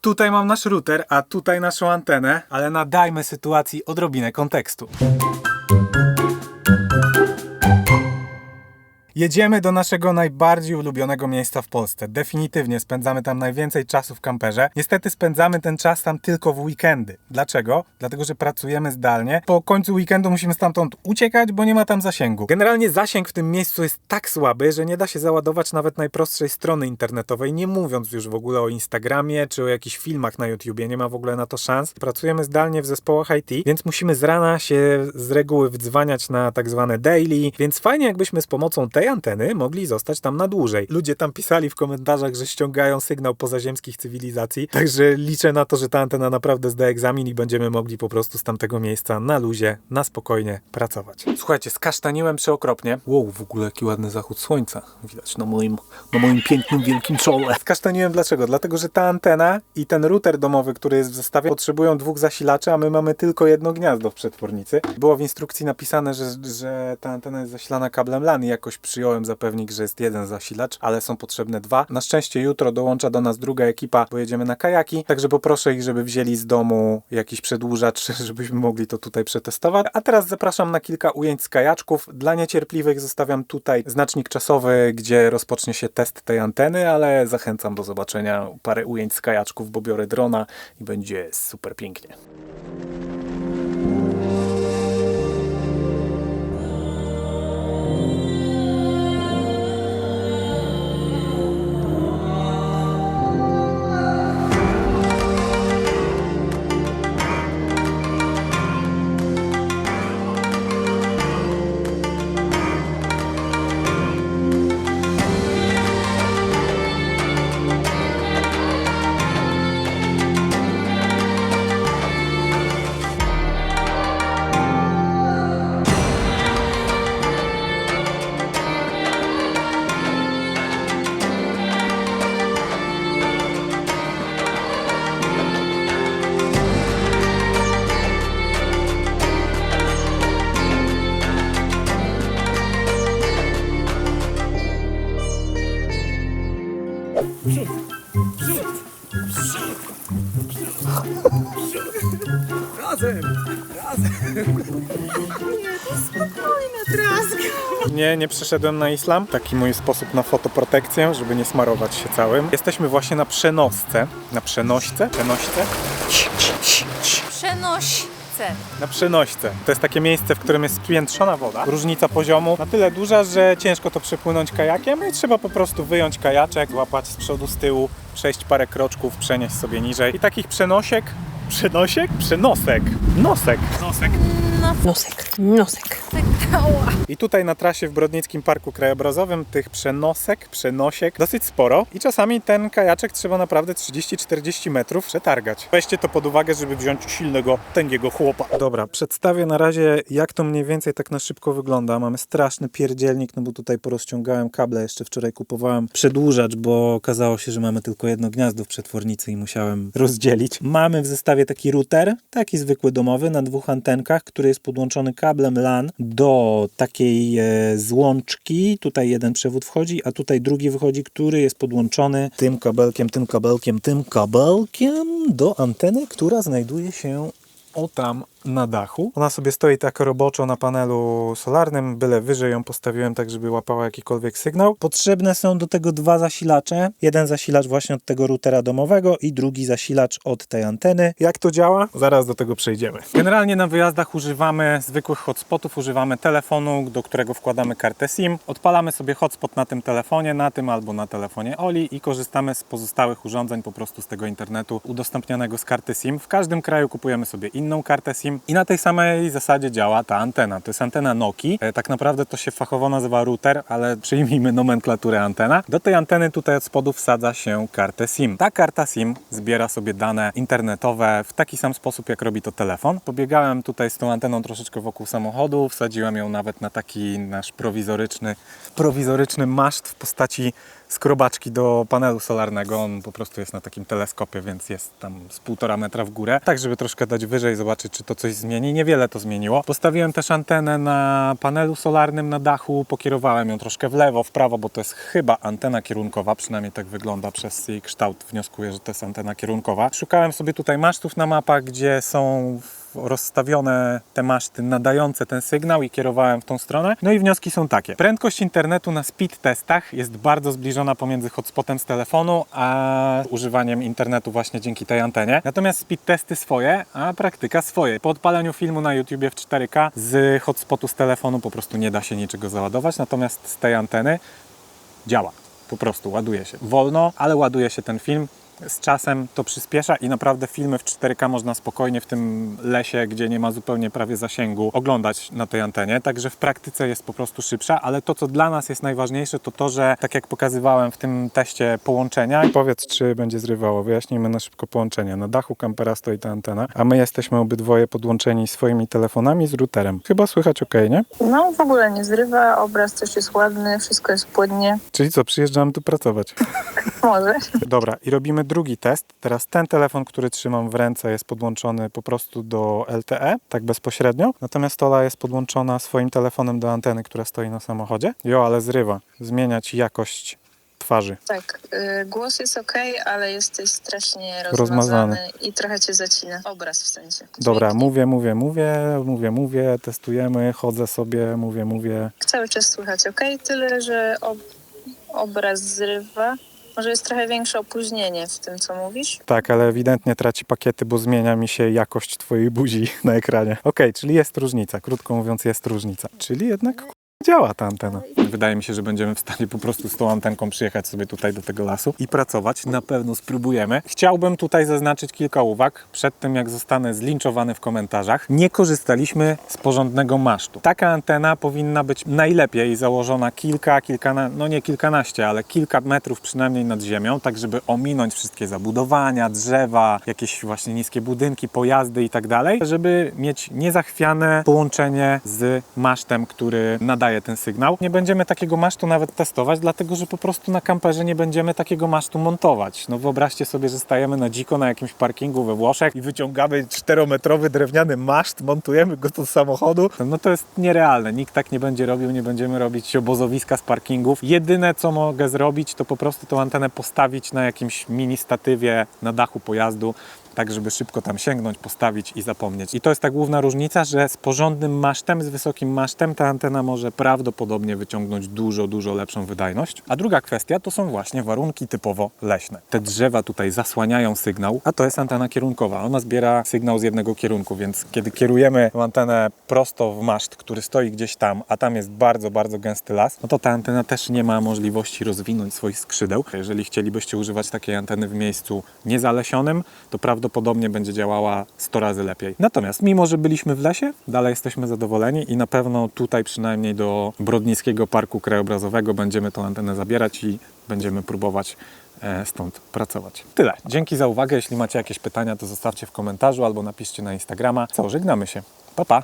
Tutaj mam nasz router, a tutaj naszą antenę, ale nadajmy sytuacji odrobinę kontekstu. Jedziemy do naszego najbardziej ulubionego miejsca w Polsce. Definitywnie spędzamy tam najwięcej czasu w kamperze. Niestety spędzamy ten czas tam tylko w weekendy. Dlaczego? Dlatego, że pracujemy zdalnie. Po końcu weekendu musimy stamtąd uciekać, bo nie ma tam zasięgu. Generalnie zasięg w tym miejscu jest tak słaby, że nie da się załadować nawet najprostszej strony internetowej, nie mówiąc już w ogóle o Instagramie czy o jakichś filmach na YouTubie. Nie ma w ogóle na to szans. Pracujemy zdalnie w zespołach IT, więc musimy z rana się z reguły wdzwaniać na tak zwane daily, więc fajnie jakbyśmy z pomocą tej anteny mogli zostać tam na dłużej. Ludzie tam pisali w komentarzach, że ściągają sygnał pozaziemskich cywilizacji, także liczę na to, że ta antena naprawdę zda egzamin i będziemy mogli po prostu z tamtego miejsca na luzie, na spokojnie pracować. Słuchajcie, skasztaniłem przeokropnie. Wow, w ogóle jaki ładny zachód słońca. Widać na moim, na moim pięknym, wielkim czole. Skasztaniłem dlaczego? Dlatego, że ta antena i ten router domowy, który jest w zestawie, potrzebują dwóch zasilaczy, a my mamy tylko jedno gniazdo w przetwornicy. Było w instrukcji napisane, że, że ta antena jest zasilana kablem LAN i jakoś przyjąłem zapewnik, że jest jeden zasilacz, ale są potrzebne dwa. Na szczęście jutro dołącza do nas druga ekipa, bo jedziemy na kajaki, także poproszę ich, żeby wzięli z domu jakiś przedłużacz, żebyśmy mogli to tutaj przetestować. A teraz zapraszam na kilka ujęć z kajaczków. Dla niecierpliwych zostawiam tutaj znacznik czasowy, gdzie rozpocznie się test tej anteny, ale zachęcam do zobaczenia parę ujęć z kajaczków, bo biorę drona i będzie super pięknie. Nie, nie przeszedłem na islam. Taki mój sposób na fotoprotekcję, żeby nie smarować się całym. Jesteśmy właśnie na przenosce. Na przenośce? Przenośce? Przenośce. Na przenośce. To jest takie miejsce, w którym jest spiętrzona woda. Różnica poziomu na tyle duża, że ciężko to przepłynąć kajakiem i trzeba po prostu wyjąć kajaczek, łapać z przodu, z tyłu, przejść parę kroczków, przenieść sobie niżej. I takich przenosiek, przenosiek? Przenosek. Nosek. Nosek. Nosek. Nosek. I tutaj na trasie w Brodnickim Parku Krajobrazowym tych przenosek, przenosiek dosyć sporo i czasami ten kajaczek trzeba naprawdę 30-40 metrów przetargać. Weźcie to pod uwagę, żeby wziąć silnego, tęgiego chłopa. Dobra, przedstawię na razie jak to mniej więcej tak na szybko wygląda. Mamy straszny pierdzielnik, no bo tutaj porozciągałem kable, jeszcze wczoraj kupowałem przedłużacz, bo okazało się, że mamy tylko jedno gniazdo w przetwornicy i musiałem rozdzielić. Mamy w zestawie taki router, taki zwykły domowy na dwóch antenkach, który jest podłączony kablem LAN do takiej e, złączki. Tutaj jeden przewód wchodzi, a tutaj drugi wychodzi, który jest podłączony tym kabelkiem, tym kabelkiem, tym kabelkiem do anteny, która znajduje się o tam na dachu. Ona sobie stoi tak roboczo na panelu solarnym, byle wyżej ją postawiłem tak, żeby łapała jakikolwiek sygnał. Potrzebne są do tego dwa zasilacze. Jeden zasilacz właśnie od tego routera domowego i drugi zasilacz od tej anteny. Jak to działa? Zaraz do tego przejdziemy. Generalnie na wyjazdach używamy zwykłych hotspotów, używamy telefonu, do którego wkładamy kartę SIM. Odpalamy sobie hotspot na tym telefonie, na tym albo na telefonie Oli i korzystamy z pozostałych urządzeń po prostu z tego internetu udostępnianego z karty SIM. W każdym kraju kupujemy sobie inną kartę SIM i na tej samej zasadzie działa ta antena. To jest antena Noki. E, Tak naprawdę to się fachowo nazywa router, ale przyjmijmy nomenklaturę antena. Do tej anteny tutaj od spodu wsadza się kartę SIM. Ta karta SIM zbiera sobie dane internetowe w taki sam sposób, jak robi to telefon. Pobiegałem tutaj z tą anteną troszeczkę wokół samochodu, wsadziłem ją nawet na taki nasz prowizoryczny, prowizoryczny maszt w postaci skrobaczki do panelu solarnego. On po prostu jest na takim teleskopie, więc jest tam z półtora metra w górę. Tak, żeby troszkę dać wyżej, zobaczyć, czy to coś zmieni. Niewiele to zmieniło. Postawiłem też antenę na panelu solarnym na dachu, pokierowałem ją troszkę w lewo, w prawo, bo to jest chyba antena kierunkowa, przynajmniej tak wygląda przez jej kształt. Wnioskuję, że to jest antena kierunkowa. Szukałem sobie tutaj masztów na mapach, gdzie są rozstawione te maszty nadające ten sygnał i kierowałem w tą stronę. No i wnioski są takie. Prędkość internetu na speed testach jest bardzo zbliżona pomiędzy hotspotem z telefonu, a używaniem internetu właśnie dzięki tej antenie. Natomiast speed testy swoje, a praktyka swoje. Po odpaleniu filmu na YouTubie w 4K z hotspotu z telefonu po prostu nie da się niczego załadować, natomiast z tej anteny działa. Po prostu ładuje się. Wolno, ale ładuje się ten film. Z czasem to przyspiesza i naprawdę filmy w 4K można spokojnie w tym lesie, gdzie nie ma zupełnie prawie zasięgu, oglądać na tej antenie. Także w praktyce jest po prostu szybsza, ale to, co dla nas jest najważniejsze, to to, że tak jak pokazywałem w tym teście połączenia. Powiedz, czy będzie zrywało. Wyjaśnijmy na szybko połączenie. Na dachu kampera stoi ta antena, a my jesteśmy obydwoje podłączeni swoimi telefonami z routerem. Chyba słychać ok, nie? No w ogóle nie zrywa, obraz też jest ładny, wszystko jest płynnie. Czyli co, przyjeżdżamy tu pracować. Może. Dobra, i robimy drugi test. Teraz ten telefon, który trzymam w ręce, jest podłączony po prostu do LTE, tak bezpośrednio. Natomiast Tola jest podłączona swoim telefonem do anteny, która stoi na samochodzie. Jo, ale zrywa. Zmieniać jakość twarzy. Tak, y, głos jest ok, ale jesteś strasznie Rozmazany. rozmazany i trochę cię zacina. Obraz w sensie. Dobra, mówię, mówię, mówię, mówię, mówię, testujemy, chodzę sobie, mówię, mówię. Cały czas słychać ok, tyle że ob obraz zrywa. Może jest trochę większe opóźnienie w tym, co mówisz. Tak, ale ewidentnie traci pakiety, bo zmienia mi się jakość twojej buzi na ekranie. Okej, czyli jest różnica. Krótko mówiąc, jest różnica. Czyli jednak działa ta antena. Wydaje mi się, że będziemy w stanie po prostu z tą antenką przyjechać sobie tutaj do tego lasu i pracować. Na pewno spróbujemy. Chciałbym tutaj zaznaczyć kilka uwag przed tym, jak zostanę zlinczowany w komentarzach. Nie korzystaliśmy z porządnego masztu. Taka antena powinna być najlepiej założona kilka, kilkana, no nie kilkanaście, ale kilka metrów przynajmniej nad ziemią, tak żeby ominąć wszystkie zabudowania, drzewa, jakieś właśnie niskie budynki, pojazdy i tak dalej, żeby mieć niezachwiane połączenie z masztem, który nadaje ten sygnał. Nie będziemy takiego masztu nawet testować, dlatego że po prostu na kamperze nie będziemy takiego masztu montować. No wyobraźcie sobie, że stajemy na dziko na jakimś parkingu we Włoszech i wyciągamy czterometrowy drewniany maszt, montujemy go do samochodu. No to jest nierealne. Nikt tak nie będzie robił, nie będziemy robić obozowiska z parkingów. Jedyne co mogę zrobić, to po prostu tą antenę postawić na jakimś mini statywie na dachu pojazdu, tak żeby szybko tam sięgnąć, postawić i zapomnieć. I to jest ta główna różnica, że z porządnym masztem, z wysokim masztem ta antena może prawdopodobnie wyciągnąć dużo, dużo lepszą wydajność. A druga kwestia to są właśnie warunki typowo leśne. Te drzewa tutaj zasłaniają sygnał, a to jest antena kierunkowa. Ona zbiera sygnał z jednego kierunku, więc kiedy kierujemy antenę prosto w maszt, który stoi gdzieś tam, a tam jest bardzo, bardzo gęsty las, no to ta antena też nie ma możliwości rozwinąć swoich skrzydeł. Jeżeli chcielibyście używać takiej anteny w miejscu niezalesionym, to prawdopodobnie będzie działała 100 razy lepiej. Natomiast mimo, że byliśmy w lesie, dalej jesteśmy zadowoleni i na pewno tutaj przynajmniej do Brodnickiego Parku Krajobrazowego będziemy tą antenę zabierać i będziemy próbować e, stąd pracować. Tyle. Dzięki za uwagę. Jeśli macie jakieś pytania, to zostawcie w komentarzu albo napiszcie na Instagrama. Co, żegnamy się. Pa, pa.